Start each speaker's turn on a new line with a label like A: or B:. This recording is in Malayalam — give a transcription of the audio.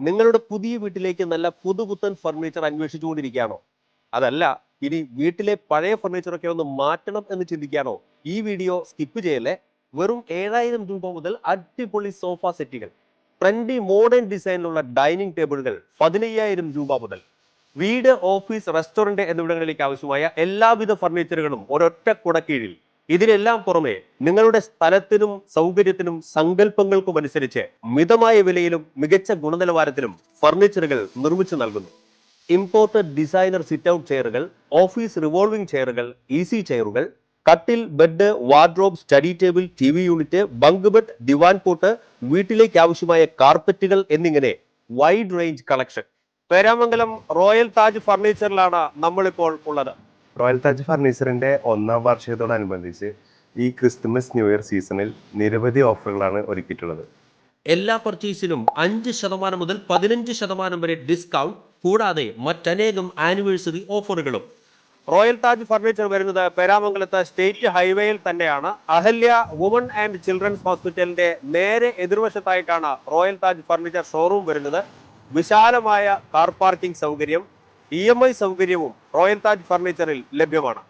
A: നിങ്ങളുടെ പുതിയ വീട്ടിലേക്ക് നല്ല പുതുപുത്തൻ ഫർണിച്ചർ അന്വേഷിച്ചുകൊണ്ടിരിക്കുകയാണോ? അതല്ല ഇനി വീട്ടിലെ പഴയ ഫർണിച്ചറൊക്കെ ഒന്ന് മാറ്റണം എന്ന് ചിന്തിക്കുകയാണോ? ഈ വീഡിയോ സ്കിപ്പ് ചെയ്യല്ലേ? വെറും ഏഴായിരം രൂപ മുതൽ അടിപൊളി സോഫ സെറ്റുകൾ ട്രെൻഡി മോഡേൺ ഡിസൈനിലുള്ള ഡൈനിങ് ടേബിളുകൾ പതിനയ്യായിരം രൂപ മുതൽ. വീട് ഓഫീസ് റെസ്റ്റോറന്റ് എന്നിവിടങ്ങളിലേക്ക് ആവശ്യമായ എല്ലാവിധ ഫർണിച്ചറുകളും ഒരൊറ്റ കുടക്കീഴിൽ. ഇതിനെല്ലാം പുറമെ നിങ്ങളുടെ സ്ഥലത്തിനും സൗകര്യത്തിനും സങ്കല്പങ്ങൾക്കും അനുസരിച്ച് മിതമായ വിലയിലും മികച്ച ഗുണനിലവാരത്തിലും ഫർണിച്ചറുകൾ നിർമ്മിച്ചു നൽകുന്നു. ഇമ്പോർട്ടഡ് ഡിസൈനർ സിറ്റ് ഔട്ട് ചെയറുകൾ ഓഫീസ് റിവോൾവിംഗ് ചെയറുകൾ ഈസി ചെയറുകൾ കട്ടിൽ bed wardrobe study table T V unit bunk bed ദിവാൻ പോട്ട് വീട്ടിലേക്ക് ആവശ്യമായ കാർപ്പറ്റുകൾ എന്നിങ്ങനെ wide range collection Peramangalam royal Taj ഫർണിച്ചറിലാണ് നമ്മളിപ്പോൾ ഉള്ളത്.
B: റോയൽ താജ് ഫർണിച്ചറിന്റെ ഒന്നാം വാർഷികത്തോടനുബന്ധിച്ച് ഈ ക്രിസ്തുമസ് ന്യൂ ഇയർ സീസണിൽ നിരവധി ഓഫറുകളാണ് ഒരുക്കിയിട്ടുള്ളത്.
A: എല്ലാ പർച്ചേസിലും അഞ്ച് ശതമാനം മുതൽ പതിനഞ്ച് ശതമാനം വരെ ഡിസ്കൗണ്ട് കൂടാതെ മറ്റനേകം ആനിവേഴ്സറി ഓഫറുകളും റോയൽ താജ് ഫർണിച്ചർ വരുന്നത് പേരാമംഗലത്ത് സ്റ്റേറ്റ് ഹൈവേയിൽ തന്നെയാണ്. അഹല്യ വുമൺ ആൻഡ് ചിൽഡ്രൻസ് ഹോസ്പിറ്റലിന്റെ നേരെ എതിർവശത്തായിട്ടാണ് റോയൽ താജ് ഫർണിച്ചർ ഷോറൂം വരുന്നത്. വിശാലമായ കാർ പാർക്കിംഗ് സൗകര്യം ഇ എം ഐ സൗകര്യവും റോയൽ താജ് ഫർണിച്ചറിൽ ലഭ്യമാണ്.